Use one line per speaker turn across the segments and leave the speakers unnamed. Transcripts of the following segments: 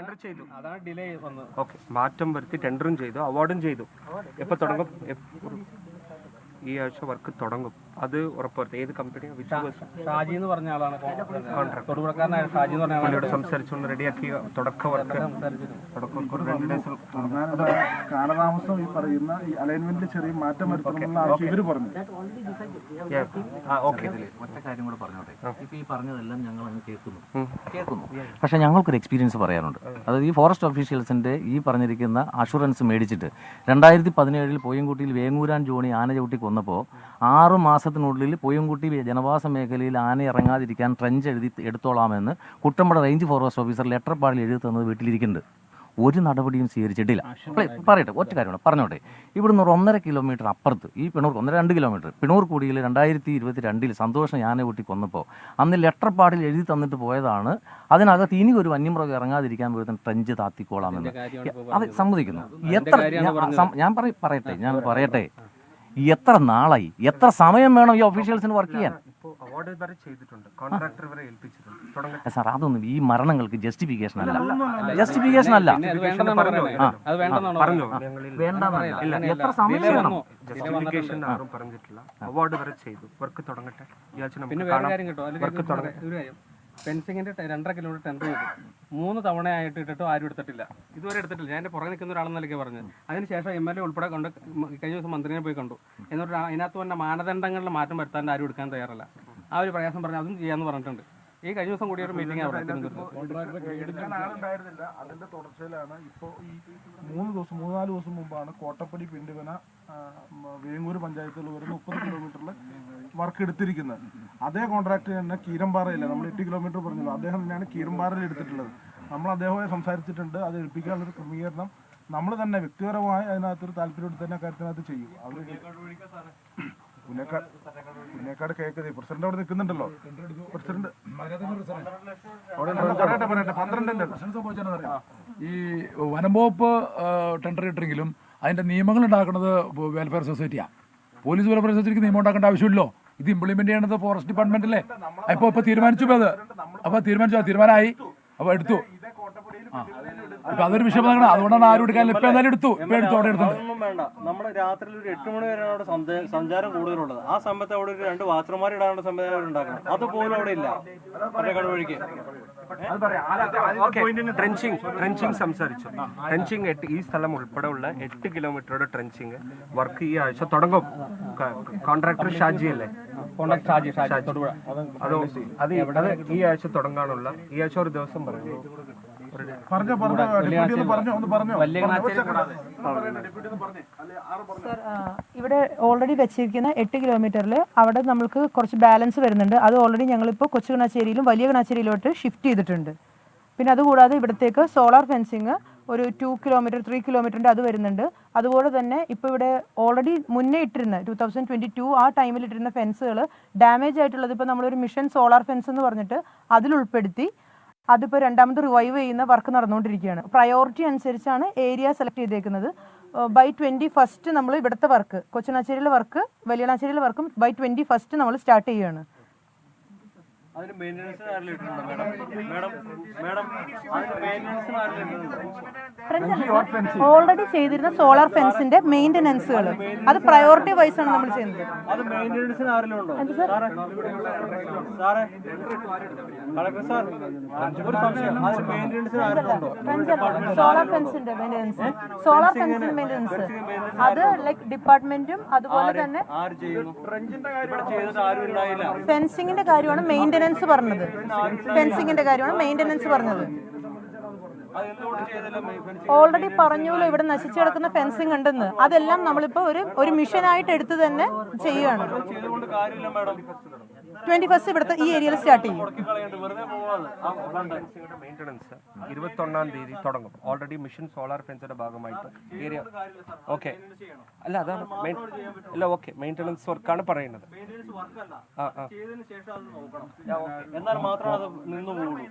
Tender ചെയ്തു.
അതാണ് delay വന്നത്.
ഓക്കെ. മാറ്റം വരുത്തി ടെൻഡറും ചെയ്തു അവാർഡും ചെയ്തു. എപ്പോൾ തുടങ്ങും? ഈ ആഴ്ച വർക്ക് തുടങ്ങും. അത് ഉറപ്പുവരുത്തി. ഏത് കമ്പനി വിശ്വാസം
ഷാജി എന്ന് പറഞ്ഞ ആളാണ് തൊടുപുഴക്കാരനായ ഷാജി എന്ന് പറഞ്ഞ
ആളോട് സംസാരിച്ചുകൊണ്ട് റെഡിയാക്കിയ തുടക്ക വർക്ക്.
കാലതാമസം ഈ പറയുന്ന ഈ അലൈൻമെന്റിൽ ചെറിയ മാറ്റം വരുത്തണമെന്നുള്ള ആവശ്യം പറഞ്ഞു.
ഓക്കെ
ഒറ്റ കാര്യം കൂടെ പറഞ്ഞോട്ടെ. ഇപ്പൊ ഈ പറഞ്ഞതെല്ലാം ഞങ്ങൾ അങ്ങ് കേൾക്കുന്നു. കേൾക്കുന്നു പക്ഷെ ഞങ്ങൾക്കൊരു എക്സ്പീരിയൻസ് പറയാനുണ്ട്. അതായത് ഈ ഫോറസ്റ്റ് ഓഫീഷ്യൽസിന്റെ ഈ പറഞ്ഞിരിക്കുന്ന അഷുറൻസ് മേടിച്ചിട്ട് രണ്ടായിരത്തി പതിനേഴിൽ പോയംകുട്ടിയിൽ വേങ്ങൂരാൻ ജോണി ആന ചവിട്ടി കൊന്നപ്പോൾ ആറ് മാസത്തിനുള്ളിൽ പൊയ്യംകുട്ടി ജനവാസ മേഖലയിൽ ആന ഇറങ്ങാതിരിക്കാൻ ട്രെഞ്ച് എഴുതി എടുത്തോളാമെന്ന് Kuttampada range forest officer letter പാടിൽ എഴുതി തന്നത് വീട്ടിലിരിക്കുന്നുണ്ട്. ഒരു നടപടിയും സ്വീകരിച്ചിട്ടില്ല. പറയട്ടെ ഒറ്റ കാര്യമാണ് പറഞ്ഞോട്ടെ. ഇവിടുന്ന് ഒരു ഒന്നര കിലോമീറ്റർ അപ്പുറത്ത് ഈ പിണൂർ ഒന്നര രണ്ട് കിലോമീറ്റർ പിണൂർ കൂടിയിൽ രണ്ടായിരത്തി ഇരുപത്തി രണ്ടിൽ സന്തോഷം യാനകുട്ടി കൊന്നപ്പോൾ അന്ന് ലെറ്റർ പാടിൽ എഴുതി തന്നിട്ട് പോയതാണ്. അതിനകത്ത് ഇനി ഒരു വന്യമൃഗം ഇറങ്ങാതിരിക്കാൻ പോയി ട്രഞ്ച് താത്തിക്കോളാമെന്ന്. അത് സമ്മതിക്കുന്നു. എത്ര ഞാൻ പറയട്ടെ ഞാൻ പറയട്ടെ. എത്ര നാളായി? എത്ര സമയം വേണം ഈ ഒഫീഷ്യൽസിന് വർക്ക് ചെയ്യാൻ?
അവാർഡ് വരെ ചെയ്തിട്ടുണ്ട്. കോൺട്രാക്ടർ വരെ ഏൽപ്പിച്ചിട്ടുണ്ട്.
സാർ അതൊന്നും ഈ മരണങ്ങൾക്ക് ജസ്റ്റിഫിക്കേഷൻ അല്ല. ജസ്റ്റിഫിക്കേഷൻ അല്ല എത്ര സമയം വേണം.
ജസ്റ്റിഫിക്കേഷൻ ആരും പറഞ്ഞിട്ടില്ല. അവാർഡ് വരെ ചെയ്തു. വർക്ക് തുടങ്ങട്ടെ. ഈ ആഴ്ച
പിന്നെ വേറെ കാര്യം കേട്ടോ.
വർക്ക് തുടങ്ങി
ഫെൻസിങ്ങിന്റെ രണ്ടര കിലോമീറ്റർ ടെൻഡർ ചെയ്തു. മൂന്ന് തവണയായിട്ട് ഇട്ടിട്ടും ആരും എടുത്തിട്ടില്ല. ഇതുവരെ എടുത്തിട്ടില്ല. ഞാൻ പുറകെ നിൽക്കുന്ന ഒരാളെന്ന് നിലയ്ക്ക് പറഞ്ഞത്. അതിനുശേഷം എം എൽ എ ഉൾപ്പെടെ കൊണ്ട് കഴിഞ്ഞ ദിവസം മന്ത്രിനെ പോയി കണ്ടു. എന്നിട്ട് അതിനകത്ത് തന്നെ മാനദണ്ഡങ്ങളിൽ മാറ്റം വരുത്താൻ ആരും എടുക്കാൻ തയ്യാറല്ല. ആ ഒരു പ്രയാസം പറഞ്ഞ് അതും ചെയ്യാമെന്ന് പറഞ്ഞിട്ടുണ്ട്. ഈ കഴിഞ്ഞ ദിവസം കൂടി ഒരു മീറ്റിംഗ്
ആളുണ്ടായിരുന്നില്ല. അതിന്റെ തുടർച്ചയിലാണ് ഇപ്പോ ഈ മൂന്ന് ദിവസം മൂന്നാൽ ദിവസം മുമ്പാണ് കോട്ടപ്പടി പിണ്ടുവന വേങ്ങൂർ പഞ്ചായത്തിൽ ഒരു മുപ്പത് കിലോമീറ്ററിൽ വർക്ക് എടുത്തിരിക്കുന്നത്. അതേ കോൺട്രാക്ട് തന്നെ കീരമ്പാറയില്ല നമ്മൾ എട്ട് കിലോമീറ്റർ പറഞ്ഞല്ലോ. അദ്ദേഹം തന്നെയാണ് കീരമ്പാറയിൽ എടുത്തിട്ടുള്ളത്. നമ്മൾ അദ്ദേഹവുമായി സംസാരിച്ചിട്ടുണ്ട്. അത് എടുപ്പിക്കാനുള്ളൊരു ക്രമീകരണം നമ്മൾ തന്നെ വ്യക്തിപരമായി അതിനകത്തൊരു താല്പര്യം തന്നെ കാര്യത്തിനകത്ത് ചെയ്യും അവർ പുന്നേക്കാട് പുന്നേക്കാട് കേൾക്കുന്നത് പ്രസിഡന്റ് അവിടെ നിൽക്കുന്നുണ്ടല്ലോ. പ്രസിഡന്റ് അവിടെ പറയട്ടെ പറയട്ടെ പന്ത്രണ്ടിന്റെ
പ്രശ്നം സംഭവിച്ചതെന്നറിയാം ഈ വനം വകുപ്പ് ടെൻഡർ ഇട്ടെങ്കിലും അതിന്റെ നിയമങ്ങൾ ഉണ്ടാക്കുന്നത് വെൽഫെയർ സൊസൈറ്റിയാണ് പോലീസ് വെൽഫെയർ സൊസൈറ്റിക്ക് നിയമം ഉണ്ടാക്കേണ്ട ആവശ്യമില്ലല്ലോ. ഇത് ഇംപ്ലിമെന്റ് ചെയ്യേണ്ടത് ഫോറസ്റ്റ് ഡിപ്പാർട്ട്മെന്റ് അല്ലേ? അപ്പൊ ഇപ്പൊ തീരുമാനിച്ചു അത്. അപ്പൊ തീരുമാനിച്ചു തീരുമാനമായി. അപ്പൊ എടുത്തു. ആ. ഇപ്പൊ അതൊരു വിഷയം വന്നേക്കണ. അതുകൊണ്ടാണ് ആരും എടുക്കാൻ ഇപ്പൊ എന്തായാലും എടുത്തു. ഇപ്പൊ എടുത്തു അവിടെ എടുത്തു
അതൊന്നും വേണ്ട. നമ്മുടെ രാത്രിയിൽ ഒരു എട്ട് മണി വരെയാണ് അവിടെ സഞ്ച- സഞ്ചാരം കൂടുതലുള്ളത്. ആ സമയത്ത് അവിടെ ഒരു രണ്ട് വാച്ചർമാർ ഇടാനുള്ള സംവിധാനം അവിടെ ഉണ്ടാക്കണം. അതുപോലും അവിടെ ഇല്ല. വഴിക്ക്
ട്രെഞ്ചിങ് ട്രെഞ്ചിങ് സംസാരിച്ചു. ട്രെഞ്ചിങ് എട്ട് ഈ സ്ഥലം ഉൾപ്പെടെ ഉള്ള എട്ട് കിലോമീറ്ററുടെ ട്രെഞ്ചിങ് വർക്ക് ഈ ആഴ്ച തുടങ്ങും. കോൺട്രാക്ടർ ഷാജി അല്ലേ?
ഷാജി
അതോ അത് അത് ഈ ആഴ്ച തുടങ്ങാനുള്ള ഈ ആഴ്ച ഒരു ദിവസം പറയുന്നു ഒരു
പറഞ്ഞോ പറഞ്ഞോ ഡെപ്യൂട്ടി ഒന്ന് പറഞ്ഞോ ഒന്ന് പറഞ്ഞോ.
വലിയ കണാച്ചേരി കൂടാതെ.
സർ ആ, ഇവിടെ ഓൾറെഡി വെച്ചിരിക്കുന്ന എട്ട് കിലോമീറ്ററിൽ അവിടെ നമ്മൾക്ക് കുറച്ച് ബാലൻസ് വരുന്നുണ്ട്. അത് ഓൾറെഡി ഞങ്ങളിപ്പോൾ കൊച്ചു കണാശ്ശേരിയിലും വലിയ കണാശ്ശേരിയിലോട്ട് ഷിഫ്റ്റ് ചെയ്തിട്ടുണ്ട്. പിന്നെ അതുകൂടാതെ ഇവിടത്തേക്ക് സോളാർ ഫെൻസിങ് ഒരു ടു കിലോമീറ്റർ ത്രീ കിലോമീറ്ററിന്റെ അത് വരുന്നുണ്ട്. അതുപോലെ തന്നെ ഇപ്പോൾ ഇവിടെ ഓൾറെഡി മുന്നേ ഇട്ടിരുന്ന ടു തൗസൻഡ് ട്വന്റി ടു ആ ടൈമിൽ ഇട്ടിരുന്ന ഫെൻസുകൾ ഡാമേജ് ആയിട്ടുള്ളത് ഇപ്പോൾ നമ്മളൊരു മിഷൻ സോളാർ ഫെൻസ് എന്ന് പറഞ്ഞിട്ട് അതിൽ ഉൾപ്പെടുത്തി അതിപ്പോൾ രണ്ടാമത് റിവൈവ് ചെയ്യുന്ന വർക്ക് നടന്നുകൊണ്ടിരിക്കുകയാണ്. പ്രയോറിറ്റി അനുസരിച്ചാണ് ഏരിയ സെലക്ട് ചെയ്തേക്കുന്നത്. ബൈ ട്വന്റി ഫസ്റ്റ് നമ്മൾ ഇവിടുത്തെ വർക്ക് കൊച്ചനാശ്ശേരിയിലെ വർക്ക് വലിയനാശ്ശേരിയിലെ വർക്കും ബൈ ട്വന്റി ഫസ്റ്റ് നമ്മൾ സ്റ്റാർട്ട് ചെയ്യുകയാണ്.
അതിന് മെയിന്റനൻസിന് ആരെങ്കിലും ഇട്ടിട്ടുണ്ടോ? മേഡം മേഡം മേഡം അതിന് മെയിന്റനൻസിന് ആരെങ്കിലും ഇട്ടിട്ടുണ്ടോ?
ഓൾറെഡി ചെയ്തിരുന്ന സോളാർ ഫെൻസിന്റെ മെയിന്റനൻസുകൾ അത് പ്രയോറിറ്റി വൈസ് ആണ് നമ്മൾ ചെയ്യുന്നത്.
അത് മെയിന്റനൻസിന് ആരെങ്കിലും ഉണ്ടോ? സാറേ? സാറേ കളക്ടർ സാർ ഒരു സംശയം അതിന് മെയിന്റനൻസിന് ആരെങ്കിലും ഉണ്ടോ?
സോളാർ ഫെൻസിന്റെ മെയിന്റനൻസ് സോളാർ ഫെൻസിന്റെ മെയിന്റനൻസ് അത് ലൈക് ഡിപ്പാർട്ട്മെന്റും അതുപോലെ തന്നെ ഫെൻസിങ്ങിന്റെ കാര്യമാണ് മെയിന്റനൻസ് പറഞ്ഞത്. ഫെൻസിങ്ങിന്റെ കാര്യമാണ് മെയിന്റനൻസ് പറഞ്ഞത്. ഓൾറെഡി പറഞ്ഞല്ലോ ഇവിടെ നശിച്ചു കിടക്കുന്ന ഫെൻസിങ് ഉണ്ടെന്ന്. അതെല്ലാം നമ്മളിപ്പോ ഒരു ഒരു മിഷനായിട്ട് എടുത്ത് തന്നെ ചെയ്യുകയാണ്. ട്വന്റി ഫസ്റ്റ് ഇവിടുത്തെ ഈ ഏരിയയിൽ സ്റ്റാർട്ട് ചെയ്യും.
മെയിന്റനൻസ് ഇരുപത്തൊന്നാം തീയതി തുടങ്ങും. ഓൾറെഡി മിഷൻ സോളാർ ഫെൻസിന്റെ ഭാഗമായിട്ട് ഏരിയ ഓക്കെ അല്ല അതാണ് അല്ല ഓക്കെ മെയിന്റനൻസ് വർക്കാണ് പറയുന്നത്. ആ ആ.
എന്നാൽ മാത്രമേ അത് നിന്ന് പോകുള്ളൂ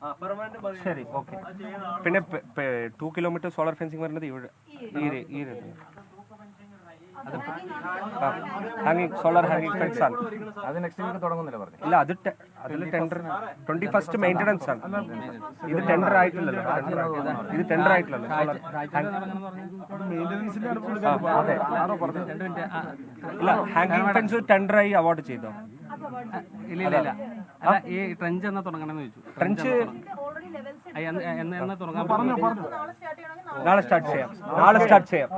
ആ പെർമനന്റ് മതി
ശരി ഓക്കെ പിന്നെ ടു കിലോമീറ്റർ സോളാർ ഫെൻസിങ് വരുന്നത് ഇവിടെ ഈ ഏരിയ- ഈ ഏരിയ. ഹാങ്ങിങ് സോളാർ ഹാങ്ങിങ് ഫെൻസ് ആണ്.
അത് നെക്സ്റ്റ് വീക്ക് തുടങ്ങുന്നില്ല പറഞ്ഞു?
ഇല്ല അത് അതിൽ ടെൻഡർ ട്വന്റി ഫസ്റ്റ് മെയിന്റനൻസ് ആണ്. ഇത് ടെൻഡർ ആയിട്ടില്ലല്ലോ. ഇത് ടെൻഡർ ആയിട്ടില്ലല്ലോ സോളാർ
മിനിറ്റ്
ഇല്ല ഹാങ്ങിങ് ഫെൻസ് ടെൻഡറായി അവാർഡ് ചെയ്തോ?
ഇല്ല ഇല്ല ഇല്ല. ഈ ട്രെഞ്ച് എന്നാ തുടങ്ങണമെന്ന് ചോദിച്ചു.
ട്രെഞ്ച് നാളെ സ്റ്റാർട്ട് ചെയ്യാം. നാളെ സ്റ്റാർട്ട് ചെയ്യാം.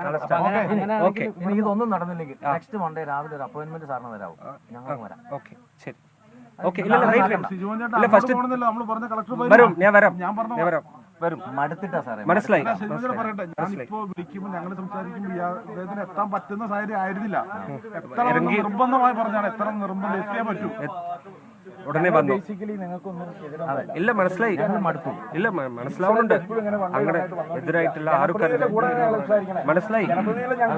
നാളെ സ്റ്റാർട്ട് ഓക്കെ.
ഇനി ഇതൊന്നും നടന്നില്ലെങ്കിൽ നെക്സ്റ്റ് മൺഡേ രാവിലെ ഒരു അപ്പോയിന്റ്മെന്റ് സാറിന് തരാവും. ഞങ്ങൾ വരാം.
ഓക്കെ ശരി. ഓക്കെ ഇല്ല ഇല്ല ഫസ്റ്റ്
പോകണമെന്നില്ല. നമ്മൾ പറഞ്ഞ കളക്ടർ
വരും ഞാൻ വരാം.
ഞാൻ പറഞ്ഞ
വരാം. വരും.
മടുത്തിട്ടാ സാറേ.
മനസ്സിലായി.
പറയട്ടെ. ഞാനിപ്പോ വിളിക്കുമ്പോൾ ഞങ്ങൾ സംസാരിക്കുമ്പോൾ അദ്ദേഹത്തിന് എത്താൻ പറ്റുന്ന സാഹചര്യം ആയിരുന്നില്ല. എത്ര നിർബന്ധമായി പറഞ്ഞാണ് എത്ര നിർബന്ധം എത്തിയേ പറ്റൂ?
ഉടനെ വന്നു. ഇല്ല മനസ്സിലായി. ഇല്ല മനസ്സിലാവുന്നുണ്ട്. അങ്ങനെ എതിരായിട്ടുള്ള ആർക്കും മനസ്സിലായി.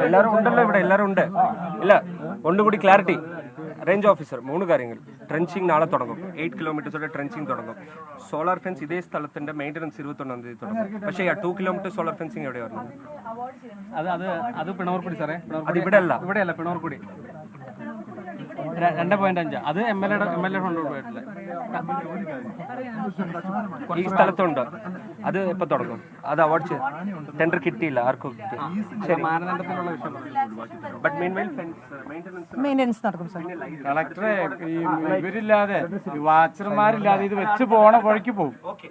എല്ലാരും ഉണ്ടല്ലോ ഇവിടെ എല്ലാരും ഉണ്ട്. ഇല്ല ഒന്നുകൂടി ക്ലാരിറ്റി റേഞ്ച് ഓഫീസർ മൂന്ന് കാര്യങ്ങൾ. ട്രെഞ്ചിങ് നാളെ തുടങ്ങും. എയ്റ്റ് കിലോമീറ്റേഴ്സോടെ ട്രെഞ്ചിങ് തുടങ്ങും. സോളാർ ഫെൻസ് ഇതേ സ്ഥലത്തിന്റെ മെയിന്റനൻസ് ഇരുപത്തൊന്നാം തീയതി തുടങ്ങും. പക്ഷേ ടു കിലോമീറ്റർ സോളാർ ഫെൻസിങ് എവിടെ വരുന്നത്?
അത് അത് അത് പിണവർക്കുടി സാറേ.
അത് ഇവിടെ അല്ല
ഇവിടെയല്ല പിണവർക്കുടി ര- രണ്ട് പോയിന്റ് അഞ്ച്. അത് എം എൽ എയുടെ എം എൽ എ ഫണ്ട് പോയിട്ടില്ല
ഈ സ്ഥലത്തുണ്ട്. അത് ഇപ്പൊ തുടങ്ങും. അത് അവാർഡ് ടെൻഡർ കിട്ടിയില്ല ആർക്കും ശരി.
വിഷയം
ബട്ട് മെയിന്റനൻസ്
മെയിന്റെനൻസ് നടക്കും സാർ
കളക്ടറെ ഈ ഇവരില്ലാതെ വാച്ചർമാരില്ലാതെ ഇത് വെച്ച് പോണ വഴിക്ക് പോകും
ഓക്കെ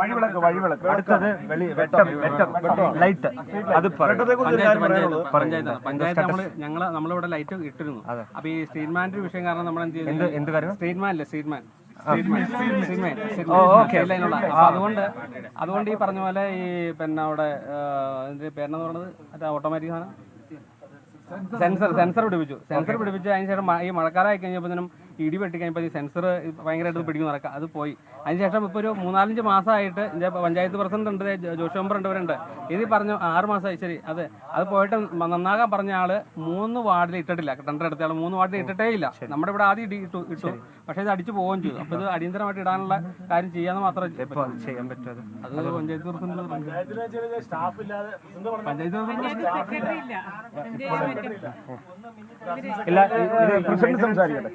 വഴിവിളക്ക് വഴിവിളക്ക് അടുത്തത് വെളി വെട്ടം വെട്ടം ലൈറ്റ് അത്
പഞ്ചായത്ത് പഞ്ചായത്ത് നമ്മൾ ഞങ്ങൾ നമ്മളിവിടെ ലൈറ്റ് ഇട്ടിരുന്നു. അപ്പൊ ഈ സ്ട്രീറ്റ്മാന്റെ ഒരു വിഷയം കാരണം നമ്മൾ എന്ത് ചെയ്തു?
എന്ത് എന്ത് കാര്യം?
സ്ട്രീറ്റ്മാൻ അല്ലേ? അപ്പൊ അതുകൊണ്ട് അതുകൊണ്ട് ഈ പറഞ്ഞ പോലെ ഈ പിന്നെ അവിടെ പേരെന്ന് പറയുന്നത് മറ്റേ ഓട്ടോമാറ്റിക് സാധനം? സെൻസർ സെൻസർ പിടിപ്പിച്ചു. സെൻസർ പിടിപ്പിച്ചു അതിന് ശേഷം ഈ മഴക്കാലമായി കഴിഞ്ഞപ്പോഴത്തേനും ഇടി വെട്ടി കഴിഞ്ഞപ്പോൾ ഈ സെൻസർ ഭയങ്കരമായിട്ട് പിടിക്കുന്ന നടക്കുക അത് പോയി. അതിനുശേഷം ഇപ്പോൾ ഒരു മൂന്നാലഞ്ച് മാസമായിട്ട് ഇതിന്റെ പഞ്ചായത്ത് പ്രസിഡന്റ് ഉണ്ട് ജോഷി മെമ്പർ ഉണ്ട് ഇവരുണ്ട് ഇത് പറഞ്ഞു ആറ് മാസമായി ശരി അതെ അത് പോയിട്ട് നന്നാകാൻ പറഞ്ഞ ആൾ മൂന്ന് വാർഡിൽ ഇട്ടിട്ടില്ല. ടെൻഡർ എടുത്ത ആൾ മൂന്ന് വാർഡിൽ ഇട്ടിട്ടേ ഇല്ല. നമ്മുടെ ഇവിടെ ആദ്യം ഇടി ഇട്ടു ഇട്ടു. പക്ഷേ ഇത് അടിച്ചു പോവുകയും ചെയ്തു. അപ്പോൾ ഇത് അടിയന്തരമായിട്ട് ഇടാനുള്ള കാര്യം ചെയ്യാന്ന് മാത്രമേ
ചെയ്യാൻ പറ്റൂ അത്
പഞ്ചായത്ത് പ്രസിഡന്റ് പഞ്ചായത്ത്. പ്രസിഡന്റ്
ഇല്ല. ഇത് പ്രസിഡന്റ് സംസാരിക്കട്ടെ.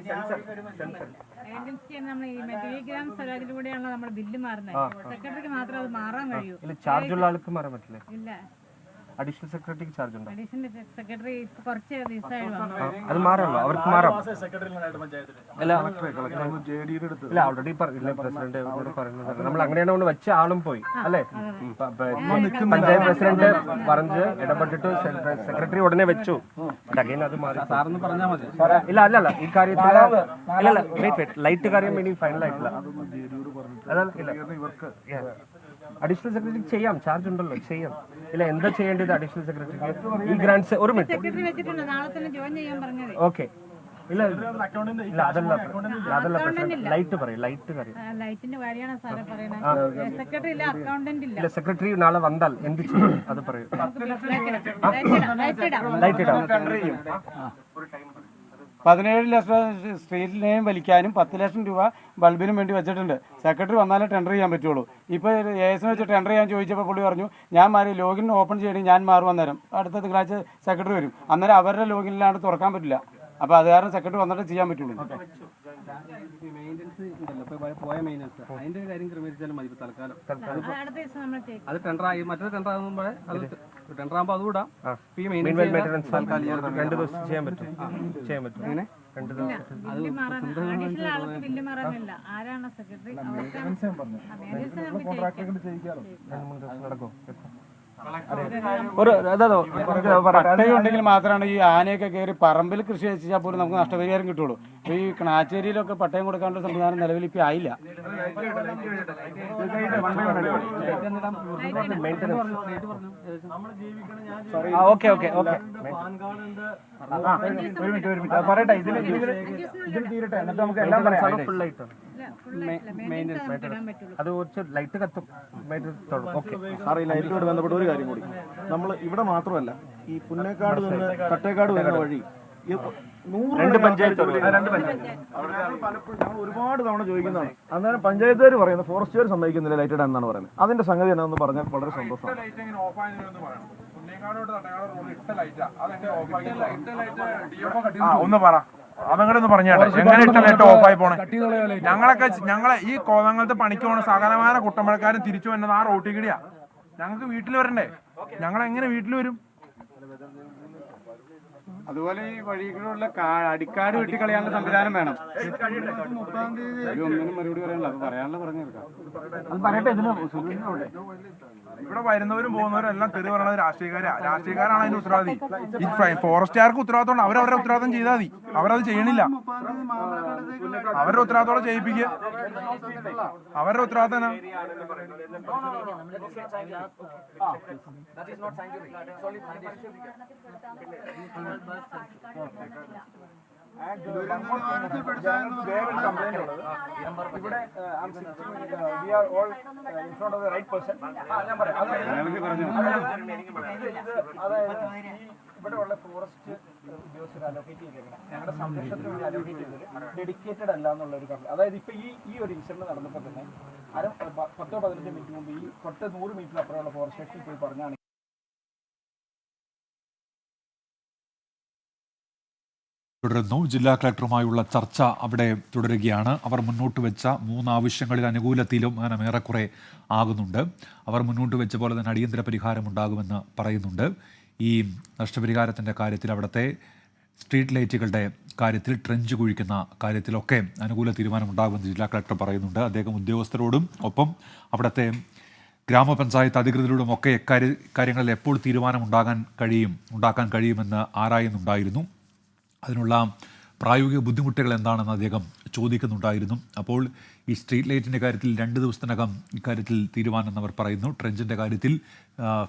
ഏജൻസിയാണ് നമ്മൾ ഈ മറ്റേ ഈ ഗ്രാമ സ്വരാജിലൂടെയാണല്ലോ നമ്മുടെ ബില്ല് മാറുന്നത്. സെക്രട്ടറിക്ക് അത് മാറാൻ കഴിയൂ.
ഇല്ല ചാർജ് ഉള്ള ആൾക്ക് മാറാൻ പറ്റില്ല.
ഇല്ല.
അഡീഷണൽ സെക്രട്ടറിക്ക് ചാർജ് ഉണ്ടോ?
അഡീഷണൽ സെക്രട്ടറി ഇപ്പൊ കുറച്ച് ദിവസമായി വന്നു.
അത് മാറല്ലോ അവർക്ക് മാറാം. അല്ല ഇല്ല ഓൾറെഡി പ്രസിഡന്റ് ഇവിടെ പറയുന്നത് നമ്മൾ അങ്ങനെയാണ് കൊണ്ട് വെച്ച ആളും പോയി അല്ലേ? പ- പ- പഞ്ചായത്ത് പ്രസിഡന്റ് പറഞ്ഞ് ഇടപെട്ടിട്ട് സെക്രട്ടറി ഉടനെ വെച്ചു. അത് മാറി
സാറൊന്ന് പറഞ്ഞാൽ മതി.
ഇല്ല അല്ല അല്ല. ഈ കാര്യത്തിൽ ഇല്ല ഇല്ല. വെയിറ്റ് വെയിറ്റ് ലൈറ്റ് കാര്യം ഇനി ഫൈനൽ ആയിട്ടില്ല. അതല്ല ഇല്ല.
ഇവർക്ക്
അഡീഷണൽ സെക്രട്ടറി ചെയ്യാം ചാർജ് ഉണ്ടല്ലോ ചെയ്യാം. ഇല്ല എന്താ ചെയ്യേണ്ടത് അഡീഷണൽ സെക്രട്ടറി ഈ ഗ്രാൻഡ്സ് ഒരു മിനിറ്റ്
സെക്രട്ടറി വെച്ചിട്ടുണ്ട് നാളെ തന്നെ ജോയിൻ ചെയ്യാൻ പറഞ്ഞത്.
ഓക്കെ ഇല്ല ഇല്ല അതല്ല അതല്ല ലൈറ്റ് പറയും ലൈറ്റ്
ഇല്ല അക്കൗണ്ടന്റ് ഇല്ല.
ഇല്ല സെക്രട്ടറി നാളെ വന്നാൽ എന്ത് ചെയ്യും? അത് പറയൂ.
ലൈറ്റ് ഇടാം
ലൈറ്റ് ഇടാം.
പതിനേഴ് ലക്ഷം സ്ട്രീറ്റിനെയും വലിക്കാനും പത്ത് ലക്ഷം രൂപ ബൾബിനും വേണ്ടി വെച്ചിട്ടുണ്ട്. സെക്രട്ടറി വന്നാലേ ടെൻഡർ ചെയ്യാൻ പറ്റുള്ളൂ. ഇപ്പോൾ എ എസ് വെച്ച് ടെൻഡർ ചെയ്യാൻ ചോദിച്ചപ്പോൾ പുള്ളി പറഞ്ഞു ഞാൻ മാറി ലോഗിൻ ഓപ്പൺ ചെയ്യണമെങ്കിൽ ഞാൻ മാറും നേരം അടുത്ത തിങ്കളാഴ്ച സെക്രട്ടറി വരും. അന്നേരം അവരുടെ ലോഗിനിലാണ് തുറക്കാൻ പറ്റില്ല. അപ്പോൾ അത് കാരണം സെക്രട്ടറി വന്നിട്ട് ചെയ്യാൻ പറ്റുള്ളൂ.
അതിന്റെ ഒരു കാര്യം ക്രമീകരിച്ചാലും മതി ഇപ്പൊ തൽക്കാലം.
അത്
അത് ടെൻഡർ ആയി. മറ്റേ ടെൻഡർ ആകുമ്പോൾ അത് ടെൻഡർ ആകുമ്പോൾ അതും ഇടാം. ഈ
മെയിന്റനൻസ് രണ്ട് ദിവസം ചെയ്യാൻ പറ്റും. ചെയ്യാൻ പറ്റും.
അങ്ങനെ ആരാണ് സെക്രട്ടറി
നടക്കും. ഒരു അതോ
പട്ടയുണ്ടെങ്കിൽ മാത്രമാണ് ഈ ആനയൊക്കെ കയറി പറമ്പിൽ കൃഷി വെച്ചാൽ പോലും നമുക്ക് നഷ്ടപരിഹാരം കിട്ടുള്ളൂ. അപ്പൊ ഈ കണാച്ചേരിയിലൊക്കെ പട്ടയം കൊടുക്കാനുള്ള സംവിധാനം നിലവിൽ ഇപ്പൊ ആയില്ല.
Okay okay okay.
ഒരു മിനിറ്റ് ഒരു മിനിറ്റ്. പറയട്ടെ ഇതിൽ ഇതിൽ ഇതിൽ തീരട്ടെ എന്നിട്ട് നമുക്ക് എല്ലാം പറയാം.
ലൈറ്റ് അത് കുറച്ച് ലൈറ്റ് കത്തും. ഓക്കെ
സാറേ ഈ ലൈറ്റുമായിട്ട് ബന്ധപ്പെട്ട ഒരു കാര്യം കൂടി. നമ്മൾ ഇവിടെ മാത്രമല്ല ഈ പുന്നേക്കാട് നിന്ന് തട്ടേക്കാട് വരുന്ന വഴി
രണ്ട് പഞ്ചായത്ത്
ഒരുപാട് തവണ ചോദിക്കുന്നതാണ്. അന്നേരം പഞ്ചായത്തുകാർ പറയുന്നത് ഫോറസ്റ്റുകാർ സമ്മതിക്കുന്നില്ല ലൈറ്റ് ഇടാൻ എന്നാണ് പറയുന്നത്. അതിന്റെ സംഗതി എന്നാന്ന് പറഞ്ഞാൽ വളരെ സന്തോഷമാണ്.
ലൈറ്റ് ലൈറ്റാ ലൈറ്റ്
ഒന്ന് പറ. അതങ്ങോട്ട് പറഞ്ഞാട്ടെ എങ്ങനെ ഇട്ട നേട്ടം ഓഫായി ആയി പോണേ? ഞങ്ങളൊക്കെ ഞങ്ങളെ ഈ കോതങ്ങളത്തെ പണിക്ക് പോണ സകലമാന കുട്ടമ്പഴക്കാരും തിരിച്ചു വന്നത് ആ റോട്ടിൽ കൂടിയാ. ഞങ്ങൾക്ക് വീട്ടിൽ വരണ്ടേ? ഞങ്ങൾ എങ്ങനെ വീട്ടിൽ വരും?
അതുപോലെ ഈ വഴികളുള്ള അടിക്കാട് വെട്ടിക്കളയാനുള്ള സംവിധാനം വേണം. ഒരു ഒന്നിനും മറുപടി പറയാനുള്ള അത് പറയാനുള്ള പറഞ്ഞു
ഇവിടെ വരുന്നവരും പോകുന്നവരും എല്ലാം തെറി പറയുന്നത് രാഷ്ട്രീയക്കാരാ. രാഷ്ട്രീയക്കാരാണ് അതിന്റെ ഉത്തരവാദി. ഈ ഫോറസ്റ്റുകാർക്ക് ഉത്തരവാദിത്തം അവർ അവരുടെ ഉത്തരവാദിത്തം ചെയ്താൽ മതി. അവരത് ചെയ്യണില്ല. അവരുടെ ഉത്തരവാദിത്തോടെ ചെയ്യിപ്പിക്കുക. അവരുടെ ഉത്തരവാദിത്തം എന്നാ?
ഇവിടെ we are all of right person ഈ ഇവിടെയുള്ള ഫോറസ്റ്റ് ഉദ്യോഗസ്ഥർ അലോക്കേറ്റ് ചെയ്തേക്കണം ഞങ്ങളുടെ സംരക്ഷണത്തിന് വേണ്ടി അലോക്കേറ്റ് ഡെഡിക്കേറ്റഡ് അല്ല എന്നുള്ള ഒരു കംപ്ലൈന്റ് അതായത് ഇപ്പൊ ഈ ഈ ഒരു ഇൻസിഡന്റ് നടന്നപ്പോൾ തന്നെ അര പത്തോ പതിനഞ്ചോ മിനിറ്റ് മുമ്പ് ഈ തൊട്ട് നൂറ് മീറ്റർ അപ്പുറമുള്ള ഫോറസ്റ്റ് സ്റ്റേഷനിൽ പോയി പറഞ്ഞാണ്
തുടരുന്നു. ജില്ലാ കളക്ടറുമായുള്ള ചർച്ച അവിടെ തുടരുകയാണ്. അവർ മുന്നോട്ട് വെച്ച മൂന്ന് ആവശ്യങ്ങളിൽ അനുകൂല തീരുമാനം ഏറെക്കുറെ ആകുന്നുണ്ട്. അവർ മുന്നോട്ട് വെച്ച പോലെ തന്നെ അടിയന്തര പരിഹാരം ഉണ്ടാകുമെന്ന് പറയുന്നുണ്ട്. ഈ നഷ്ടപരിഹാരത്തിന്റെ കാര്യത്തിൽ അവിടുത്തെ സ്ട്രീറ്റ് ലൈറ്റുകളുടെ കാര്യത്തിൽ ട്രെഞ്ച് കുഴിക്കുന്ന കാര്യത്തിലൊക്കെ അനുകൂല തീരുമാനം ഉണ്ടാകുമെന്ന് ജില്ലാ കളക്ടർ പറയുന്നുണ്ട്. അദ്ദേഹം ഉദ്യോഗസ്ഥരോടും ഒപ്പം അവിടുത്തെ ഗ്രാമപഞ്ചായത്ത് അധികൃതരോടും ഒക്കെ എക്കാര്യ കാര്യങ്ങളിൽ എപ്പോൾ തീരുമാനം ഉണ്ടാകാൻ കഴിയും ഉണ്ടാക്കാൻ കഴിയുമെന്ന് ആരായുന്നുണ്ടായിരുന്നു. അതിനുള്ള പ്രായോഗിക ബുദ്ധിമുട്ടുകൾ എന്താണെന്ന് അദ്ദേഹം ചോദിക്കുന്നുണ്ടായിരുന്നു. അപ്പോൾ ഈ സ്ട്രീറ്റ് ലൈറ്റിന്റെ കാര്യത്തിൽ രണ്ട് ദിവസത്തിനകം ഇക്കാര്യത്തിൽ തീരുമാനം അവർ പറയുന്നു. ട്രെഞ്ചിന്റെ കാര്യത്തിൽ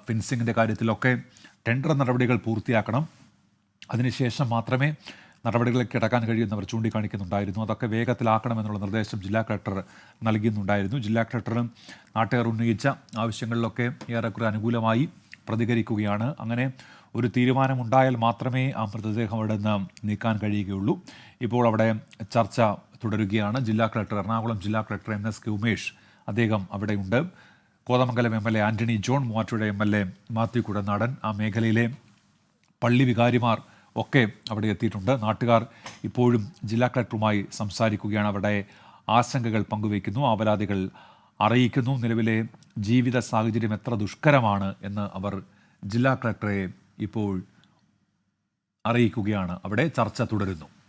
ഫെൻസിങ്ങിന്റെ കാര്യത്തിലൊക്കെ ടെൻഡർ നടപടികൾ പൂർത്തിയാക്കണം. അതിനുശേഷം മാത്രമേ നടപടികളിലേക്ക് കിടക്കാൻ കഴിയുമെന്നവർ ചൂണ്ടിക്കാണിക്കുന്നുണ്ടായിരുന്നു. അതൊക്കെ വേഗത്തിലാക്കണമെന്നുള്ള നിർദ്ദേശം ജില്ലാ കളക്ടർ നൽകുന്നുണ്ടായിരുന്നു. ജില്ലാ കളക്ടറും നാട്ടുകാർ ഉന്നയിച്ച ആവശ്യങ്ങളിലൊക്കെ ഏറെക്കുറെ അനുകൂലമായി പ്രതികരിക്കുകയാണ്. അങ്ങനെ ഒരു തീരുമാനമുണ്ടായാൽ മാത്രമേ ആ മൃതദേഹം അവിടെ നിന്ന് നീക്കാൻ കഴിയുകയുള്ളൂ. ഇപ്പോൾ അവിടെ ചർച്ച തുടരുകയാണ്. ജില്ലാ കളക്ടർ എറണാകുളം ജില്ലാ collector M S K Umesh അദ്ദേഹം അവിടെയുണ്ട്. Kothamangalam M L A Antony John Muvattupuzha M L A Mathew Kudanadan ആ മേഖലയിലെ പള്ളി വികാരിമാർ ഒക്കെ അവിടെ എത്തിയിട്ടുണ്ട്. നാട്ടുകാർ ഇപ്പോഴും ജില്ലാ കളക്ടറുമായി സംസാരിക്കുകയാണ്. അവിടെ ആശങ്കകൾ പങ്കുവയ്ക്കുന്നു അപരാധികൾ അറിയിക്കുന്നു. നിലവിലെ ജീവിത സാഹചര്യം എത്ര ദുഷ്കരമാണ് എന്ന് അവർ ജില്ലാ കളക്ടറെ ഇപ്പോൾ അറിയിക്കുകയാണ്. അവിടെ ചർച്ച തുടരുന്നു.